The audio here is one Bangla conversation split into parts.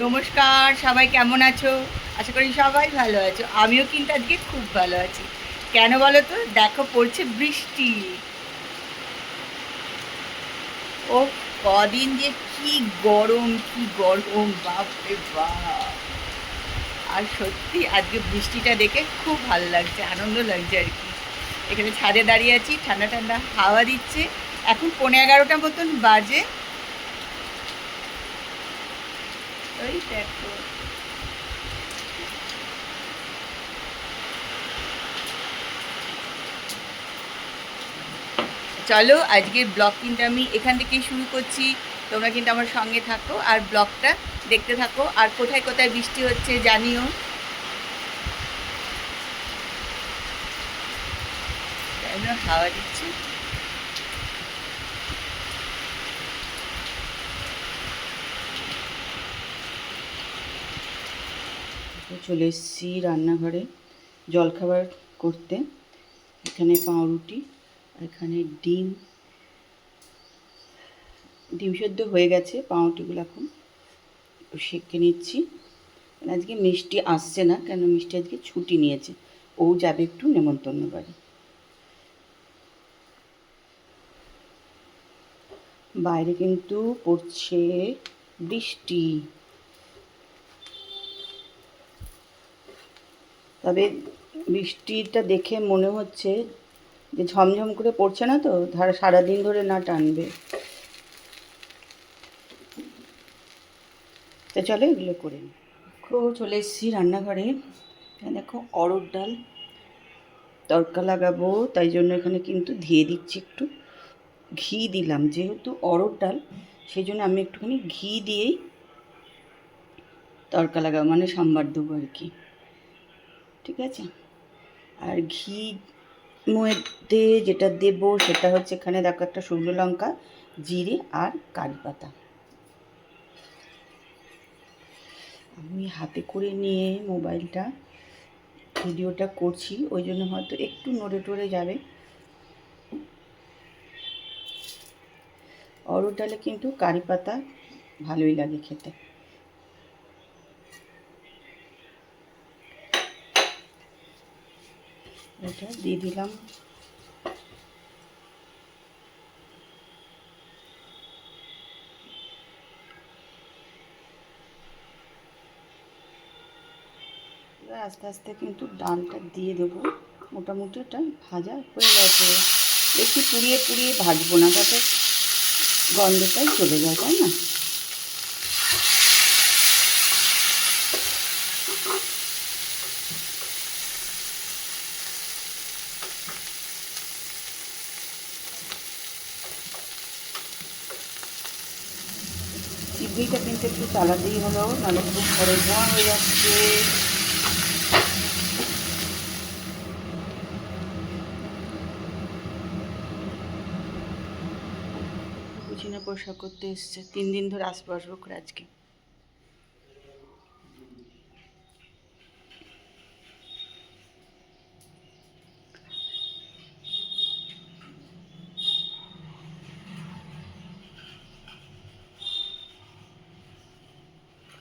নমস্কার, সবাই কেমন আছো? আশা করি সবাই ভালো আছো। আমিও কিন্তু আজকে খুব ভালো আছি। কেন বলো তো? দেখো, পড়ছে বৃষ্টি। ও, কদিন যে কি গরম কি গরম, বাপরে বাপ। আর সত্যি, আজকে বৃষ্টিটা দেখে খুব ভালো লাগছে, আনন্দ লাগছে আর কি। এখানে ছাদে দাঁড়িয়ে আছি, ঠান্ডা ঠান্ডা হাওয়া দিচ্ছে। এখন পনেরো এগারোটা মতন বাজে। ওই চলো, আজকের ব্লগ কিন্তু আমি এখান থেকেই শুরু করছি। তোমরা কিন্তু আমার সঙ্গে থাকো আর ব্লগটা দেখতে থাকো। আর কোথায় কোথায় বৃষ্টি হচ্ছে জানিও। হাওয়া দিচ্ছে? চলে এসেছি রান্নাঘরে জলখাবার করতে। এখানে পাউরুটি, এখানে ডিম। ডিম সেদ্ধ হয়ে গেছে পাউরুটিগুলো এখন সেঁকে নিচ্ছি। আজকে মিষ্টি আসছে না, কেন মিষ্টি আজকে ছুটি নিয়েছে। ও যাবে একটু নেমন্তন্ন বাড়ি। বাইরে কিন্তু পড়ছে বৃষ্টি। তবে বৃষ্টিটা দেখে মনে হচ্ছে যে ঝমঝম করে পড়ছে না তো? ধারা সারাদিন ধরে না টানবে। তো চলো এগুলো করে। দেখো, চলে এসেছি রান্নাঘরে। দেখো অরড় ডাল তড়কা লাগাবো, তাই জন্য এখানে কিন্তু ধুয়ে দিচ্ছি একটু ঘি দিলাম। যেহেতু অরড় ডাল, সেই জন্য আমি একটুখানি ঘি দিয়েই তড়কা লাগাবো মানে সাম্বার দেবো আর কি। ঠিক আছে? আর ঘি মধ্যে যেটা দেব সেটা হচ্ছে এখানে দেখো একটা শুকনো লঙ্কা, জিরে আর কারি পাতা আমি হাতে করে নিয়ে মোবাইলটা, ভিডিওটা করছি, ওই জন্য হয়তো একটু নড়ে টড়ে যাবে। ডালে কিন্তু কারি পাতা ভালোই লাগে খেতে। এটা দিয়ে দিলাম। আস্তে আস্তে কিন্তু ডালটা দিয়ে দেবো। মোটামুটি ওটা ভাজা হয়ে গেছে। বেশি পুড়িয়ে পুড়িয়ে ভাজবো না, যাতে গন্ধটাই চলে যায়, তাই না? চিংড়িটা তিনটে একটু চালাতেই হলো নাহলে খুব ঘরে ধোঁয়া হয়ে যাচ্ছে। পোশাক করতে এসছে। তিন দিন ধরে আসব আসব করে আজকে।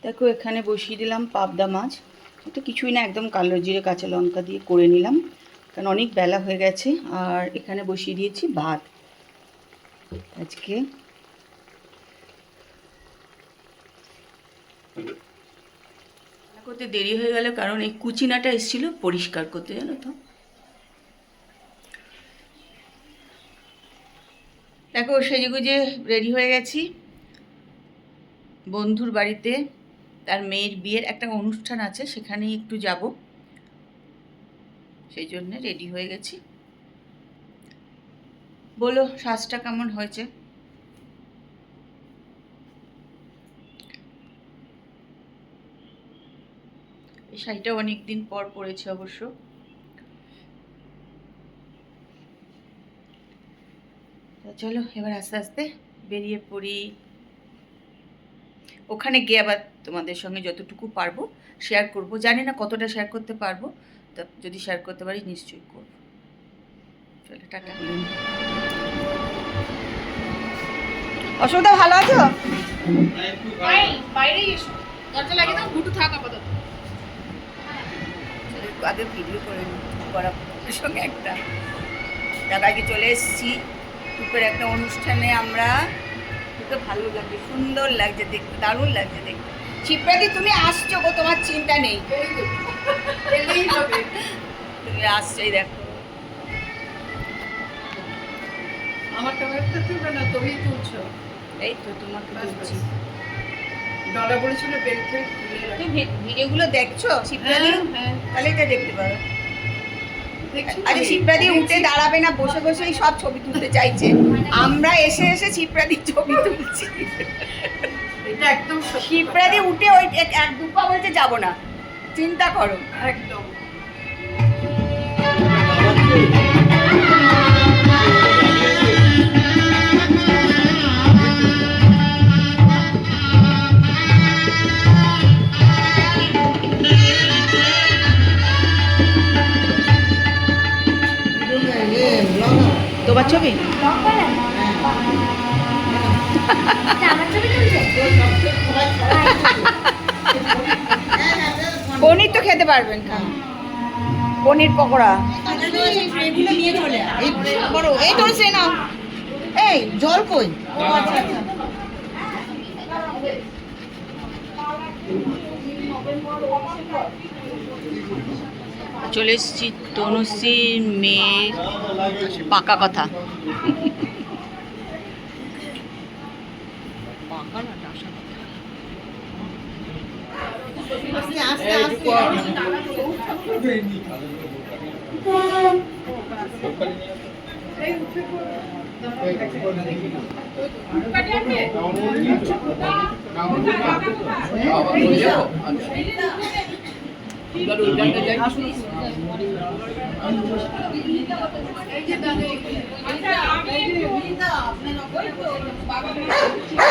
দেখো, এখানে বসিয়ে দিলাম পাবদা মাছ। এটা কিছুই না, একদম কালো জিরে কাঁচা লঙ্কা দিয়ে করে নিলাম। কারণ অনেক বেলা হয়ে গেছে, আর এখানে বসিয়ে দিয়েছি ভাত। আজকে করতে দেরি হয়ে গেল, কারণ এই কুচিনাটা এসেছিল পরিষ্কার করতে, জানো তো। দেখো, সেজেগুজে রেডি হয়ে গেছি। বন্ধুর বাড়িতে তার মেয়ের বিয়ের একটা অনুষ্ঠান আছে, সেখানেই একটু যাব। সেই জন্য রেডি হয়ে গেছি। বলো, সাজটা কেমন হয়েছে? এই শাড়িটা অনেক দিন পর পরেছি অবশ্য। চলো, এবার আস্তে আস্তে বেরিয়ে পড়ি। ওখানে গিয়ে আবার তোমাদের সঙ্গে যতটুকু পারব শেয়ার করব। জানি না কতটা শেয়ার করতে পারব তা যদি শেয়ার করতে পারি নিশ্চয়ই করব। চলো টাটা। অসুবিধা ভালো আছো? আগে ভিডিও করে করার সঙ্গে একটা। দাদাকে চলে এসেছি। টুপের একটা অনুষ্ঠানে আমরা। খুব ভালো লাগছে সুন্দর লাগছে দেখতে দারুণ লাগছে দেখতে। শিপ্রাদি তুমি আসছো গো তোমার চিন্তা নেই। তুমি আসছোই দেখো। আমার ক্যামেরাটা তুলবে না তুমি তুলছো। এই তো তোমাকে বলছি ডলা বলেছিল বেল্ট ফেল্ট তুমি ভিডিওগুলো দেখছ? শিপ্রাদি হ্যাঁ, হ্যাঁ। তাহলে এটা দেখতে পারো। আরে শিপ্রাদি উঠে দাঁড়াবে না বসে বসেই সব ছবি তুলতে চাইছে। আমরা এসে এসে শিপ্রাদির ছবি তুলছি। এটা একদম শিপ্রাদি উঠে ওই এক- এক দু বলছে যাব না। চিন্তা করো। একদম। তোমার ছবি? পনির তো খেতে পারবেন পনির পকোড়া। এই তোর সে এই, জল কই? চলে এসেছি তনুশ্রীর মেয়ের পাকা কথা। পাকা না ডাসা কথা। আমি